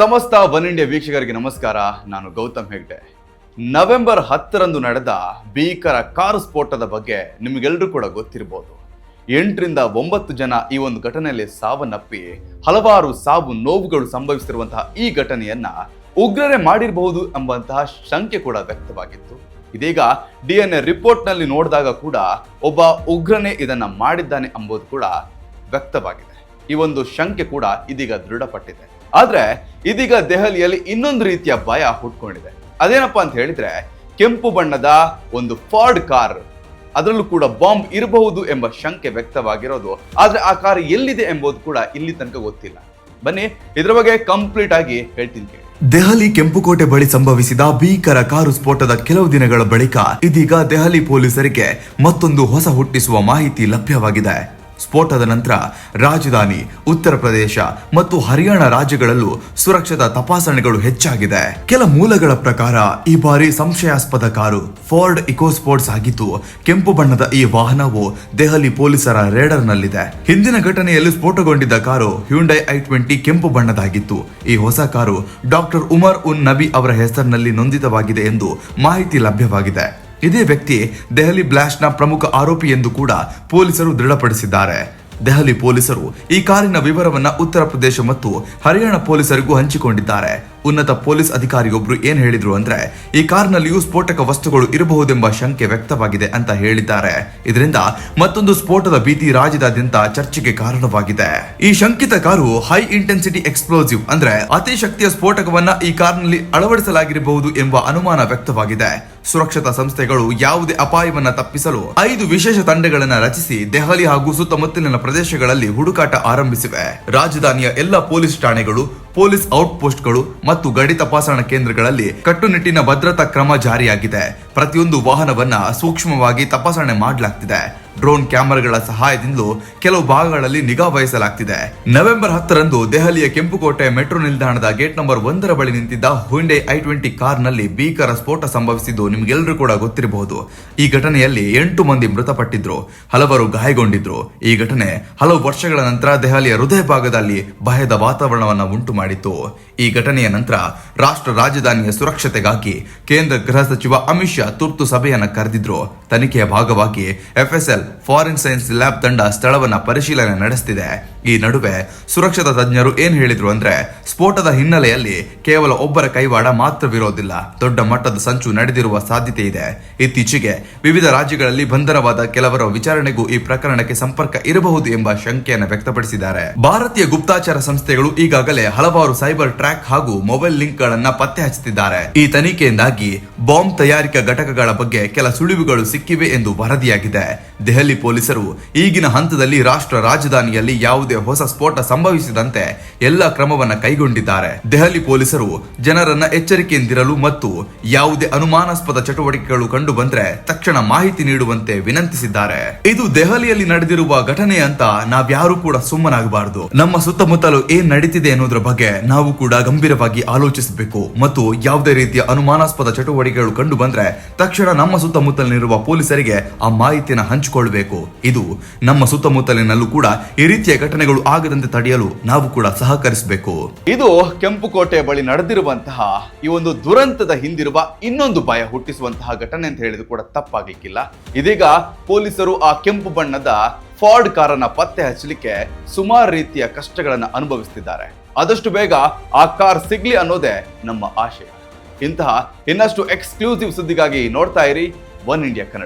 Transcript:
ಸಮಸ್ತ one India ವೀಕ್ಷಕರಿಗೆ ನಮಸ್ಕಾರ. ನಾನು ಗೌತಮ್ ಹೆಗ್ಡೆ. ನವೆಂಬರ್ ಹತ್ತರಂದು ನಡೆದ ಭೀಕರ ಕಾರು ಸ್ಫೋಟದ ಬಗ್ಗೆ ನಿಮಗೆಲ್ಲರೂ ಕೂಡ ಗೊತ್ತಿರಬಹುದು ಎಂಟರಿಂದ ಒಂಬತ್ತು ಜನ ಈ ಒಂದು ಘಟನೆಯಲ್ಲಿ ಸಾವನ್ನಪ್ಪಿ, ಹಲವಾರು ಸಾವು ನೋವುಗಳು ಸಂಭವಿಸಿರುವಂತಹ ಈ ಘಟನೆಯನ್ನ ಉಗ್ರರೇ ಮಾಡಿರಬಹುದು ಎಂಬಂತಹ ಶಂಕೆ ಕೂಡ ವ್ಯಕ್ತವಾಗಿತ್ತು. ಇದೀಗ ಡಿ ಎನ್ ಎ ರಿಪೋರ್ಟ್ನಲ್ಲಿ ನೋಡಿದಾಗ ಕೂಡ ಒಬ್ಬ ಉಗ್ರನೇ ಇದನ್ನ ಮಾಡಿದ್ದಾನೆ ಎಂಬುದು ಕೂಡ ವ್ಯಕ್ತವಾಗಿದೆ. ಈ ಒಂದು ಶಂಕೆ ಕೂಡ ಇದೀಗ ದೃಢಪಟ್ಟಿದೆ. ಆದ್ರೆ ಇದೀಗ ದೆಹಲಿಯಲ್ಲಿ ಇನ್ನೊಂದು ರೀತಿಯ ಭಯ ಹುಟ್ಕೊಂಡಿದೆ. ಅದೇನಪ್ಪ ಅಂತ ಹೇಳಿದ್ರೆ ಕೆಂಪು ಬಣ್ಣದ ಒಂದು ಫಾರ್ಡ್ ಕಾರ್ ಅದರಲ್ಲೂ ಕೂಡ ಬಾಂಬ್ ಇರಬಹುದು ಎಂಬ ಶಂಕೆ ವ್ಯಕ್ತವಾಗಿರೋದು. ಆದರೆ ಆ ಕಾರ್ ಎಲ್ಲಿದೆ ಎಂಬುದು ಕೂಡ ಇಲ್ಲಿ ತನಕ ಗೊತ್ತಿಲ್ಲ. ಬನ್ನಿ, ಇದ್ರ ಬಗ್ಗೆ ಕಂಪ್ಲೀಟ್ ಆಗಿ ಹೇಳ್ತೀನಿ ಕೇಳಿ. ದೆಹಲಿ ಕೆಂಪುಕೋಟೆ ಬಳಿ ಸಂಭವಿಸಿದ ಭೀಕರ ಕಾರು ಸ್ಫೋಟದ ಕೆಲವು ದಿನಗಳ ಬಳಿಕ ಇದೀಗ ದೆಹಲಿ ಪೊಲೀಸರಿಗೆ ಮತ್ತೊಂದು ಹೊಸ ಹುಟ್ಟಿಸುವ ಮಾಹಿತಿ ಲಭ್ಯವಾಗಿದೆ. ಸ್ಫೋಟದ ನಂತರ ರಾಜಧಾನಿ, ಉತ್ತರ ಪ್ರದೇಶ ಮತ್ತು ಹರಿಯಾಣ ರಾಜ್ಯಗಳಲ್ಲೂ ಸುರಕ್ಷತಾ ತಪಾಸಣೆಗಳು ಹೆಚ್ಚಾಗಿದೆ. ಕೆಲ ಮೂಲಗಳ ಪ್ರಕಾರ, ಈ ಬಾರಿ ಸಂಶಯಾಸ್ಪದ ಕಾರು ಫೋರ್ಡ್ ಇಕೋಸ್ಪೋರ್ಟ್ಸ್ ಆಗಿದ್ದು, ಕೆಂಪು ಬಣ್ಣದ ಈ ವಾಹನವು ದೆಹಲಿ ಪೊಲೀಸರ ರೇಡರ್ನಲ್ಲಿದೆ. ಹಿಂದಿನ ಘಟನೆಯಲ್ಲಿ ಸ್ಫೋಟಗೊಂಡಿದ್ದ ಕಾರು ಹ್ಯುಂಡೈ ಐ ಟ್ವೆಂಟಿ ಕೆಂಪು ಬಣ್ಣದಾಗಿತ್ತು. ಈ ಹೊಸ ಕಾರು ಡಾಕ್ಟರ್ ಉಮರ್ ಉನ್ ನಬಿ ಅವರ ಹೆಸರಿನಲ್ಲಿ ನೊಂದಿತವಾಗಿದೆ ಎಂದು ಮಾಹಿತಿ ಲಭ್ಯವಾಗಿದೆ. ಇದೇ ವ್ಯಕ್ತಿ ದೆಹಲಿ ಬ್ಲಾಸ್ಟ್ನ ಪ್ರಮುಖ ಆರೋಪಿ ಎಂದು ಕೂಡ ಪೊಲೀಸರು ದೃಢಪಡಿಸಿದ್ದಾರೆ. ದೆಹಲಿ ಪೊಲೀಸರು ಈ ಕಾರಿನ ವಿವರವನ್ನ ಉತ್ತರ ಪ್ರದೇಶ ಮತ್ತು ಹರಿಯಾಣ ಪೊಲೀಸರಿಗೂ ಹಂಚಿಕೊಂಡಿದ್ದಾರೆ. ಉನ್ನತ ಪೊಲೀಸ್ ಅಧಿಕಾರಿಯೊಬ್ರು ಏನ್ ಹೇಳಿದ್ರು ಅಂದ್ರೆ, ಈ ಕಾರ್ನಲ್ಲಿಯೂ ಸ್ಫೋಟಕ ವಸ್ತುಗಳು ಇರಬಹುದೆಂಬ ಶಂಕೆ ವ್ಯಕ್ತವಾಗಿದೆ ಅಂತ ಹೇಳಿದ್ದಾರೆ. ಇದರಿಂದ ಮತ್ತೊಂದು ಸ್ಫೋಟದ ಭೀತಿ ರಾಜ್ಯದಾದ್ಯಂತ ಚರ್ಚೆಗೆ ಕಾರಣವಾಗಿದೆ. ಈ ಶಂಕಿತ ಕಾರು ಹೈ ಇಂಟೆನ್ಸಿಟಿ ಎಕ್ಸ್ಪ್ಲೋಸಿವ್ ಅಂದ್ರೆ ಅತಿ ಶಕ್ತಿಯ ಸ್ಫೋಟಕವನ್ನ ಈ ಕಾರ್ನಲ್ಲಿ ಅಳವಡಿಸಲಾಗಿರಬಹುದು ಎಂಬ ಅನುಮಾನ ವ್ಯಕ್ತವಾಗಿದೆ. ಸುರಕ್ಷತಾ ಸಂಸ್ಥೆಗಳು ಯಾವುದೇ ಅಪಾಯವನ್ನ ತಪ್ಪಿಸಲು ಐದು ವಿಶೇಷ ತಂಡಗಳನ್ನ ರಚಿಸಿ ದೆಹಲಿ ಹಾಗೂ ಸುತ್ತಮುತ್ತಲಿನ ಪ್ರದೇಶಗಳಲ್ಲಿ ಹುಡುಕಾಟ ಆರಂಭಿಸಿವೆ. ರಾಜಧಾನಿಯ ಎಲ್ಲ ಪೊಲೀಸ್ ಠಾಣೆಗಳು ಪೊಲೀಸ್ ಔಟ್ಪೋಸ್ಟ್ಗಳು ಮತ್ತು ಗಡಿ ತಪಾಸಣಾ ಕೇಂದ್ರಗಳಲ್ಲಿ ಕಟ್ಟುನಿಟ್ಟಿನ ಭದ್ರತಾ ಕ್ರಮ ಜಾರಿಯಾಗಿದೆ. ಪ್ರತಿಯೊಂದು ವಾಹನವನ್ನ ಸೂಕ್ಷ್ಮವಾಗಿ ತಪಾಸಣೆ ಮಾಡಲಾಗ್ತಿದೆ. ಡ್ರೋನ್ ಕ್ಯಾಮೆರಾಗಳ ಸಹಾಯದಿಂದಲೂ ಕೆಲವು ಭಾಗಗಳಲ್ಲಿ ನಿಗಾ ವಹಿಸಲಾಗ್ತಿದೆ. ನವೆಂಬರ್ ಹತ್ತರಂದು ದೆಹಲಿಯ ಕೆಂಪುಕೋಟೆ ಮೆಟ್ರೋ ನಿಲ್ದಾಣದ ಗೇಟ್ ನಂಬರ್ ಒಂದರ ಬಳಿ ನಿಂತಿದ್ದ ಹುಂಡೆ ಐ ಟ್ವೆಂಟಿ ಕಾರ್ನಲ್ಲಿ ಭೀಕರ ಸ್ಫೋಟ ಸಂಭವಿಸಿದ್ದು ನಿಮಗೆಲ್ಲರೂ ಕೂಡ ಗೊತ್ತಿರಬಹುದು. ಈ ಘಟನೆಯಲ್ಲಿ ಎಂಟು ಮಂದಿ ಮೃತಪಟ್ಟಿದ್ರು, ಹಲವರು ಗಾಯಗೊಂಡಿದ್ರು. ಈ ಘಟನೆ ಹಲವು ವರ್ಷಗಳ ನಂತರ ದೆಹಲಿಯ ಹೃದಯ ಭಾಗದಲ್ಲಿ ಭಯದ ವಾತಾವರಣವನ್ನು ಉಂಟು ಮಾಡಿತ್ತು. ಈ ಘಟನೆಯ ನಂತರ ರಾಷ್ಟ್ರ ರಾಜಧಾನಿಯ ಸುರಕ್ಷತೆಗಾಗಿ ಕೇಂದ್ರ ಗೃಹ ಸಚಿವ ಅಮಿತ್ ಶಾ ತುರ್ತು ಸಭೆಯನ್ನು ಕರೆದಿದ್ರು. ತನಿಖೆಯ ಭಾಗವಾಗಿ ಎಫ್ಎಸ್ಎಲ್ ಫಾರಿನ್ ಸೈನ್ಸ್ ಲ್ಯಾಬ್ ತಂಡ ಸ್ಥಳವನ್ನ ಪರಿಶೀಲನೆ ನಡೆಸುತ್ತಿದೆ ಈ ನಡುವೆ ಸುರಕ್ಷತಾ ತಜ್ಞರು ಏನ್ ಹೇಳಿದ್ರು ಅಂದ್ರೆ, ಸ್ಫೋಟದ ಹಿನ್ನೆಲೆಯಲ್ಲಿ ಕೇವಲ ಒಬ್ಬರ ಕೈವಾಡ ಮಾತ್ರವಿರೋದಿಲ್ಲ ದೊಡ್ಡ ಮಟ್ಟದ ಸಂಚು ನಡೆದಿರುವ ಸಾಧ್ಯತೆ ಇದೆ. ಇತ್ತೀಚೆಗೆ ವಿವಿಧ ರಾಜ್ಯಗಳಲ್ಲಿ ಬಂಧನವಾದ ಕೆಲವರ ವಿಚಾರಣೆಗೂ ಈ ಪ್ರಕರಣಕ್ಕೆ ಸಂಪರ್ಕ ಇರಬಹುದು ಎಂಬ ಶಂಕೆಯನ್ನು ವ್ಯಕ್ತಪಡಿಸಿದ್ದಾರೆ. ಭಾರತೀಯ ಗುಪ್ತಾಚಾರ ಸಂಸ್ಥೆಗಳು ಈಗಾಗಲೇ ಹಲವಾರು ಸೈಬರ್ ಟ್ರ್ಯಾಕ್ ಹಾಗೂ ಮೊಬೈಲ್ ಲಿಂಕ್ ಗಳನ್ನ ಪತ್ತೆ ಹಚ್ಚುತ್ತಿದ್ದಾರೆ ಈ ತನಿಖೆಯಿಂದಾಗಿ ಬಾಂಬ್ ತಯಾರಿಕಾ ಘಟಕಗಳ ಬಗ್ಗೆ ಕೆಲ ಸುಳಿವುಗಳು ಸಿಕ್ಕಿವೆ ಎಂದು ವರದಿಯಾಗಿದೆ. ದೆಹಲಿ ಪೊಲೀಸರು ಈಗಿನ ಹಂತದಲ್ಲಿ ರಾಷ್ಟ್ರ ರಾಜಧಾನಿಯಲ್ಲಿ ಯಾವುದೇ ಹೊಸ ಸ್ಫೋಟ ಸಂಭವಿಸಿದಂತೆ ಎಲ್ಲ ಕ್ರಮವನ್ನ ಕೈಗೊಂಡಿದ್ದಾರೆ. ದೆಹಲಿ ಪೊಲೀಸರು ಜನರನ್ನ ಎಚ್ಚರಿಕೆಯಿಂದಿರಲು ಮತ್ತು ಯಾವುದೇ ಅನುಮಾನಾಸ್ಪದ ಚಟುವಟಿಕೆಗಳು ಕಂಡು ಬಂದ್ರೆ ತಕ್ಷಣ ಮಾಹಿತಿ ನೀಡುವಂತೆ ವಿನಂತಿಸಿದ್ದಾರೆ. ಇದು ದೆಹಲಿಯಲ್ಲಿ ನಡೆದಿರುವ ಘಟನೆ ಅಂತ ನಾವ್ಯಾರು ಕೂಡ ಸುಮ್ಮನಾಗಬಾರದು. ನಮ್ಮ ಸುತ್ತಮುತ್ತಲು ಏನ್ ನಡೀತಿದೆ ಅನ್ನೋದ್ರ ಬಗ್ಗೆ ನಾವು ಕೂಡ ಗಂಭೀರವಾಗಿ ಆಲೋಚಿಸಬೇಕು. ಮತ್ತು ಯಾವುದೇ ರೀತಿಯ ಅನುಮಾನಾಸ್ಪದ ಚಟುವಟಿಕೆಗಳು ಕಂಡು ಬಂದ್ರೆ ತಕ್ಷಣ ನಮ್ಮ ಸುತ್ತಮುತ್ತಲಿನಿರುವ ಪೊಲೀಸರಿಗೆ ಆ ಮಾಹಿತಿಯನ್ನು ಹಂಚಿಕೊಳ್ಬೇಕು ಇದು ನಮ್ಮ ಸುತ್ತಮುತ್ತಲಿನಲ್ಲೂ ಕೂಡ ಈ ರೀತಿಯ ಘಟನೆಗಳು ಆಗದಂತೆ ತಡೆಯಲು ನಾವು ಕೂಡ ಸಹಕರಿಸಬೇಕು. ಇದು ಕೆಂಪುಕೋಟೆ ಬಳಿ ನಡೆದಿರುವಂತಹ ಈ ಒಂದು ದುರಂತದ ಹಿಂದಿರುವ ಇನ್ನೊಂದು ಭಯ ಹುಟ್ಟಿಸುವಂತಹ ಘಟನೆ ಅಂತ ಹೇಳಿದ್ರು ಕೂಡ ತಪ್ಪಾಗ್ಲಿಕ್ಕಿಲ್ಲ. ಇದೀಗ ಪೊಲೀಸರು ಆ ಕೆಂಪು ಬಣ್ಣದ ಫಾರ್ಡ್ ಕಾರನ್ನ ಪತ್ತೆ ಹಚ್ಚಲಿಕ್ಕೆ ಸುಮಾರು ರೀತಿಯ ಕಷ್ಟಗಳನ್ನ ಅನುಭವಿಸ್ತಿದ್ದಾರೆ. ಆದಷ್ಟು ಬೇಗ ಆ ಕಾರ್ ಸಿಗ್ಲಿ ಅನ್ನೋದೇ ನಮ್ಮ ಆಶಯ. ಇಂತಹ ಇನ್ನಷ್ಟು ಎಕ್ಸ್ಕ್ಲೂಸಿವ್ ಸುದ್ದಿಗಾಗಿ ನೋಡ್ತಾ ಇರಿ, ಒನ್ ಇಂಡಿಯಾ ಕನ್ನಡ.